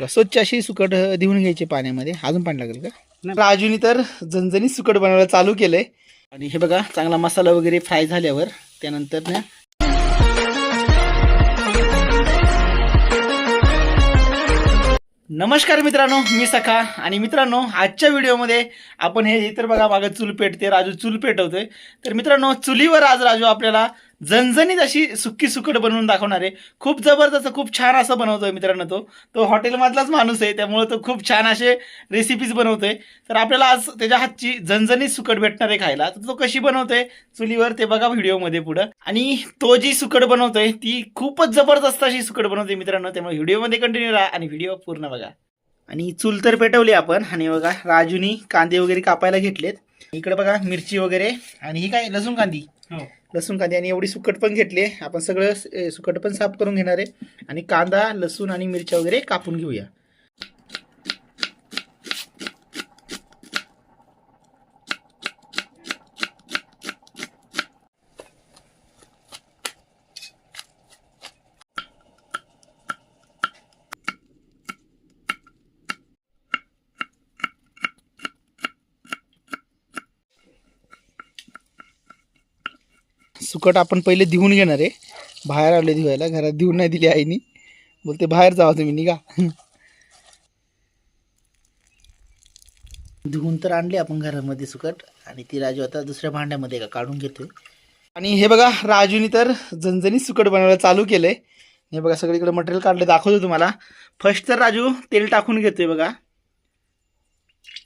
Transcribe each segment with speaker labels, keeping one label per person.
Speaker 1: स्वच्छ अशी सुकट धुवून घ्यायची पाण्यामध्ये. अजून पाणी लागेल का? राजूनी तर झणझणीत सुकट बनवायला चालू केलंय. आणि हे बघा चांगला मसाला वगैरे फ्राय झाल्यावर त्यानंतर ना नमस्कार मित्रांनो मी सखा. आणि मित्रांनो आजच्या व्हिडिओमध्ये आपण हे हे तर बघा मागं चूल पेटते राजू चूल पेटवतोय तर मित्रांनो चुलीवर आज राजू आपल्याला झणझणीत अशी सुक्की सुकट बनवून दाखवणारे खूप जबरदस्त खूप छान असं बनवतोय मित्रांनो तो. तो हॉटेलमधलाच माणूस आहे त्यामुळे तो खूप छान असे रेसिपीज बनवतोय. तर आपल्याला आज त्याच्या हातची झणझणीत सुकट भेटणार आहे खायला. तर तो कशी बनवतोय चुलीवर ते बघा व्हिडिओमध्ये पुढं. आणि तो जी सुकट बनवतोय ती खूपच जबरदस्त अशी सुकट बनवते मित्रांनो. त्यामुळे व्हिडिओमध्ये कंटिन्यू राहा आणि व्हिडिओ पूर्ण बघा. आणि चूल तर पेटवली आपण. आणि बघा राजूनी कांदे वगैरे कापायला घेतलेत. इकडे बघा मिरची वगैरे. आणि ही काय? लसूण कांदी. हो. लसूण कांदे आणि एवढी सुकट पण घेतली आपण सगळं सुकट पण साफ करून घेणार आहे. आणि कांदा लसूण आणि मिरच्या वगैरे कापून घेऊया. सुकट आपण पहिले धुवून घेणार आहे. बाहेर आले धुवायला घरात धुवून नाही दिली आईनी. बोलते बाहेर जावा तुम्ही निघा. धुवून तर आणली आपण घरामध्ये सुकट. आणि ती राजू आता दुसऱ्या भांड्यामध्ये का? काढून घेतोय. आणि हे बघा राजूनी तर झणझणीत सुकट बनवायला चालू केलंय. हे बघा सगळीकडे मटेरियल काढलं दाखवतो तुम्हाला. फर्स्ट तर राजू तेल टाकून घेतोय बघा.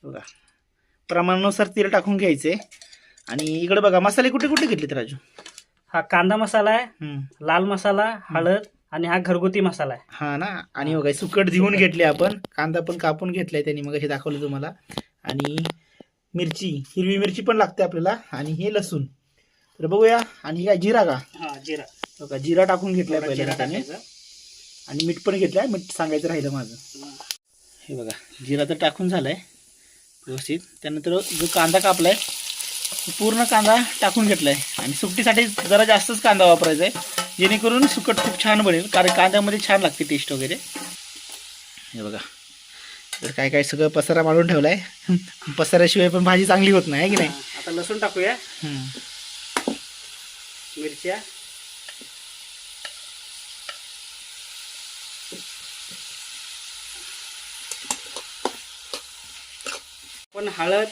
Speaker 1: बघा. प्रमाणानुसार तेल टाकून घ्यायचे आणि इकडे बघा मसाले कुठे कुठे घेतलेत राजू?
Speaker 2: हा कांदा मसाला आहे. लाल मसाला हळद आणि हा घरगुती मसाला आहे.
Speaker 1: हा ना? आणि बघा सुकट धुवून घेतले आपण. कांदा पण कापून घेतलाय त्यांनी मग दाखवलं तुम्हाला. आणि मिरची हिरवी मिरची पण लागते आपल्याला. आणि हे लसूण. तर बघूया. आणि काय जिरा का?
Speaker 2: हा जिरा.
Speaker 1: बघा जिरा टाकून घेतलाय त्याने.
Speaker 2: टाकायचा.
Speaker 1: आणि मीठ पण घेतलंय. मीठ सांगायचं राहिलं माझं. हे बघा जिरा तर टाकून झालाय. व्यवस्थित. त्यानंतर जो कांदा कापलाय पूर्ण कांदा टाकून घेतलाय. आणि सुकटीसाठी जरा जास्तच कांदा वापरायचा आहे जेणेकरून सुकट खूप छान बनेल कारण कांद्यामध्ये छान लागते टेस्ट वगैरे. हे बघा. तर काय काय सगळं पसारा मारून ठेवलाय. पसाऱ्याशिवाय पण भाजी चांगली होत नाही आहे की नाही?
Speaker 2: आता लसूण टाकूया. मिरच्या. पण हळद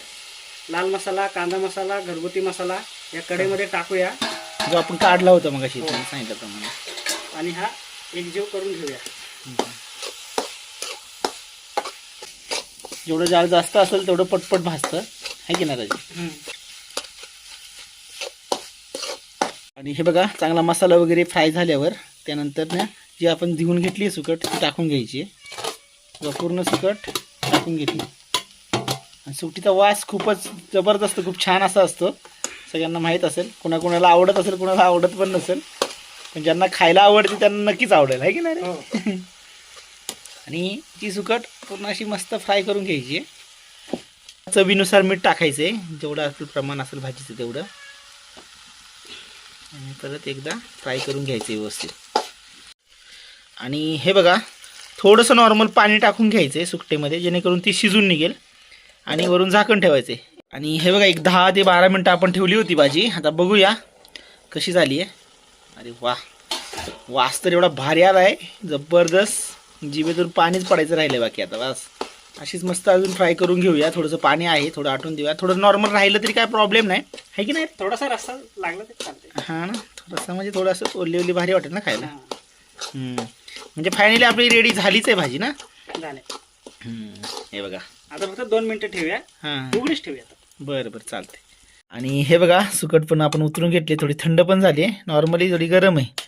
Speaker 2: लाल मसाला कांदा मसाला घरगुती मसाला या कढईमध्ये टाकूया.
Speaker 1: जो आपण काढला होता मग अशी सांगितल्याप्रमाणे.
Speaker 2: आणि हा एकजीव करून घेऊया.
Speaker 1: जेवढं जाळ जास्त असेल तेवढं पटपट भाजतं. आहे की नाही राजू? आणि हे बघा चांगला मसाला वगैरे फ्राय झाल्यावर त्यानंतर ना जी आपण धुवून घेतली सुकट ती टाकून घ्यायची. पूर्ण सुकट टाकून घेतली. आणि सुकटीचा वास खूपच जबरदस्त खूप छान असा असतो. सगळ्यांना माहीत असेल. कोणाकोणाला आवडत असेल कोणाला आवडत पण नसेल. पण ज्यांना खायला आवडते त्यांना नक्कीच आवडेल. आहे की नाही रे?
Speaker 2: हो.
Speaker 1: आणि ती सुकट पूर्ण अशी मस्त फ्राय करून घ्यायची आहे. चवीनुसार मीठ टाकायचं आहे. जेवढं असेल प्रमाण असेल भाजीचं तेवढं. आणि परत एकदा फ्राय करून घ्यायचं व्यवस्थित. आणि हे बघा थोडंसं नॉर्मल पाणी टाकून घ्यायचं आहे सुकटेमध्ये जेणेकरून ती शिजून निघेल. आणि वरून झाकण ठेवायचे. आणि हे बघा एक दहा ते बारा मिनटं आपण ठेवली होती भाजी. आता बघूया कशी झाली आहे. अरे वा. वास तर एवढा भारी आला आहे. जबरदस्त. जिभेतून पाणीच पडायचं राहिलं बाकी आता बस. अशीच मस्त अजून फ्राय करून घेऊया. थोडंसं पाणी आहे थोडं आटून देऊया. थोडं नॉर्मल राहिलं तरी काय प्रॉब्लेम नाही. आहे की नाही?
Speaker 2: थोडासा रस्ता लागला तर चालते
Speaker 1: हां ना? थोडंसं म्हणजे थोडंसं ओली ओली भारी वाटेल ना खायला.
Speaker 2: हा.
Speaker 1: म्हणजे फायनली आपली रेडी झालीच आहे भाजी ना?
Speaker 2: झाले.
Speaker 1: हे बघा.
Speaker 2: आता फक्त दोन मिनिटं ठेवूया.
Speaker 1: हां
Speaker 2: उघडीच ठेवूया आता.
Speaker 1: बरं बरं चालते आणि हे बघा सुकट पण आपण उतरून घेतली थोडी थंड पण झाली आहे. नॉर्मली थोडी गरम आहे.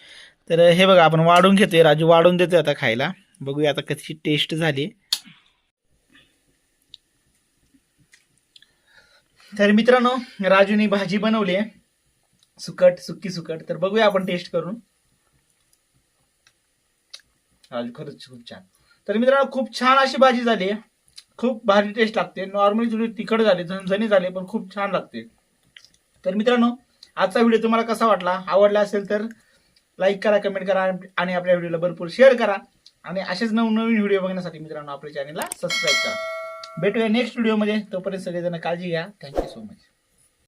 Speaker 1: तर हे बघा आपण वाढून घेतोय. राजू वाढून देतोय आता खायला. बघूया आता कशी टेस्ट झाली. तर मित्रांनो राजूनी भाजी बनवली आहे. सुकट सुक्की सुकट. तर बघूया आपण टेस्ट करून. राजू खरंच खूप छान. तर मित्रांनो खूप छान अशी भाजी झाली आहे. खूप भारी टेस्ट लागते. नॉर्मली थोडी तिखट झाली झणझणी झाली पण खूप छान लागते. तर मित्रांनो आजचा व्हिडिओ तुम्हाला कसा वाटला? आवडला असेल तर लाईक करा कमेंट करा आणि आपल्या व्हिडिओला भरपूर शेअर करा. आणि असेच नवनवीन व्हिडिओ बघण्यासाठी मित्रांनो आपल्या चॅनलला सबस्क्राईब करा. भेटूया नेक्स्ट व्हिडिओमध्ये तोपर्यंत सगळेजण काळजी घ्या. Thank you so much